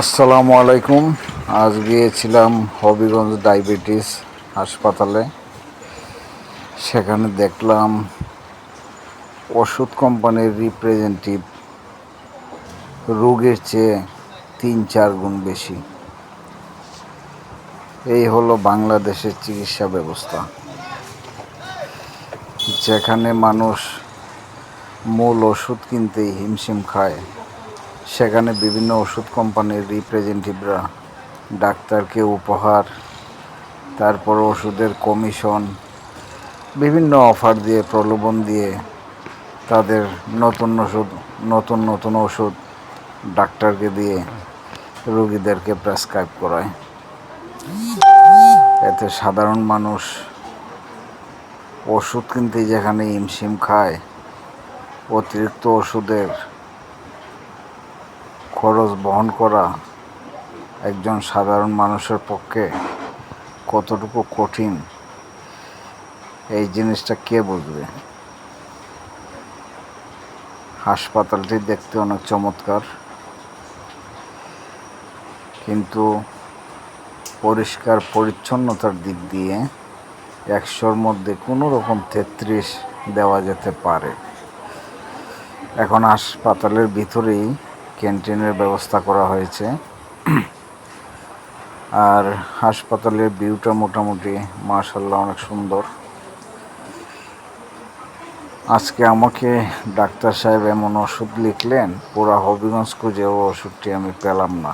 আসসালামু আলাইকুম। আজ গিয়েছিলাম হবিগঞ্জ ডায়াবেটিস হাসপাতালে। সেখানে দেখলাম ওষুধ কোম্পানির রিপ্রেজেন্টেটিভ রোগের চেয়ে তিন চার গুণ বেশি। এই হলো বাংলাদেশের চিকিৎসা ব্যবস্থা। যেখানে মানুষ মূল ওষুধ কিনতেই হিমশিম খায়। সেখানে বিভিন্ন ওষুধ কোম্পানির রিপ্রেজেন্টেটিভরা ডাক্তারকে উপহার, তারপর ওষুধের কমিশন বিভিন্ন অফার দিয়ে, প্রলোভন দিয়ে তাদের নতুন ওষুধ, নতুন নতুন ওষুধ ডাক্তারকে দিয়ে রোগীদেরকে প্রেসক্রাইব করায়। এতে সাধারণ মানুষ ওষুধ কিনতে যেখানে হিমশিম খায়, অতিরিক্ত ওষুধের খরচ বহন করা একজন সাধারণ মানুষের পক্ষে কতটুকু কঠিন, এই জিনিসটা কে বুঝবে? হাসপাতালটি দেখতে অনেক চমৎকার, কিন্তু পরিষ্কার পরিচ্ছন্নতার দিক দিয়ে একশোর মধ্যে কোনো রকম তেত্রিশ দেওয়া যেতে পারে। এখন হাসপাতালের ভিতরেই ক্যান্টিনের ব্যবস্থা করা হয়েছে। আর হাসপাতালের ভিউটা মোটামুটি মার্শাল্লাহ অনেক সুন্দর। আজকে আমাকে ডাক্তার সাহেব এমন ওষুধ লিখলেন, পুরা হবিগঞ্জ খুঁজেও ওষুধটি আমি পেলাম না।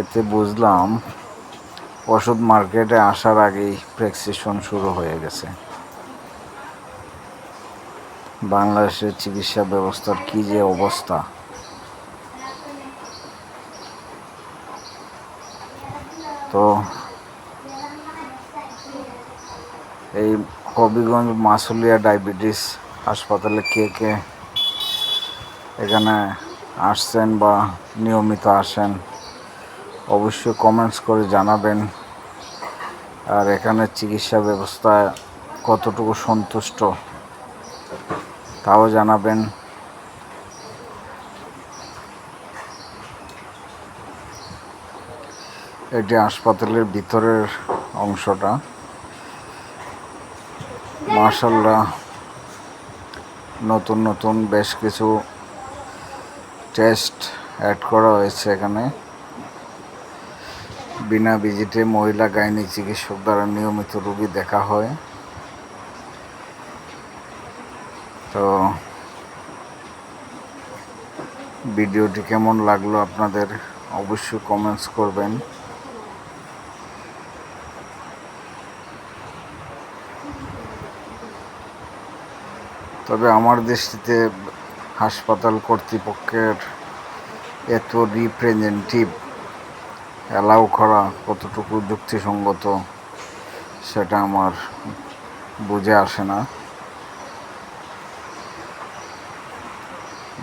এতে বুঝলাম ওষুধ মার্কেটে আসার আগেই প্রেসক্রিপশন শুরু হয়ে গেছে। বাংলাদেশের চিকিৎসা ব্যবস্থার কি যে অবস্থা? তো এই হবিগঞ্জ মাসুলিয়া ডায়াবেটিস হাসপাতালে কে কে এখানে আসছেন বা নিয়মিত আসেন, অবশ্যই কমেন্টস করে জানাবেন। আর এখানে চিকিৎসা ব্যবস্থা কতটুকু সন্তুষ্ট? তাও জানাবেন। এটি হাসপাতালের ভিতরের অংশটা। মার্শাল্লাহ নতুন নতুন বেশ কিছু টেস্ট অ্যাড করা হয়েছে এখানে। বিনা ভিজিটে মহিলা গাইনি চিকিৎসক দ্বারা নিয়মিত রোগী দেখা হয়। তো ভিডিওটি কেমন লাগল আপনাদের অবশ্যই কমেন্টস করবেন। তবে আমার দৃষ্টিতে হাসপাতাল কর্তৃপক্ষের এত রিপ্রেজেন্টেটিভ অ্যালাউ করা কতটুকু যুক্তিসঙ্গত সেটা আমার বুঝে আসে না।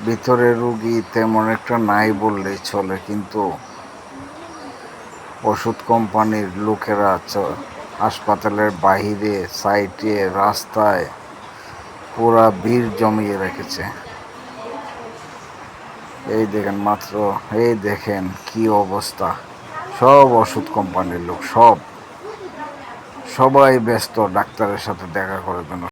ভিতরে রুগী তেমন একটা নাই বললেই চলে, কিন্তু ওষুধ কোম্পানির লোকেরা হাসপাতালের বাহিরে সাইটে, রাস্তায় পুরা ভিড় জমিয়ে রেখেছে। এই দেখেন মাত্র, এই দেখেন কি অবস্থা। সব ওষুধ কোম্পানির লোক, সব। সবাই ব্যস্ত, ডাক্তারের সাথে দেখা করার জন্য।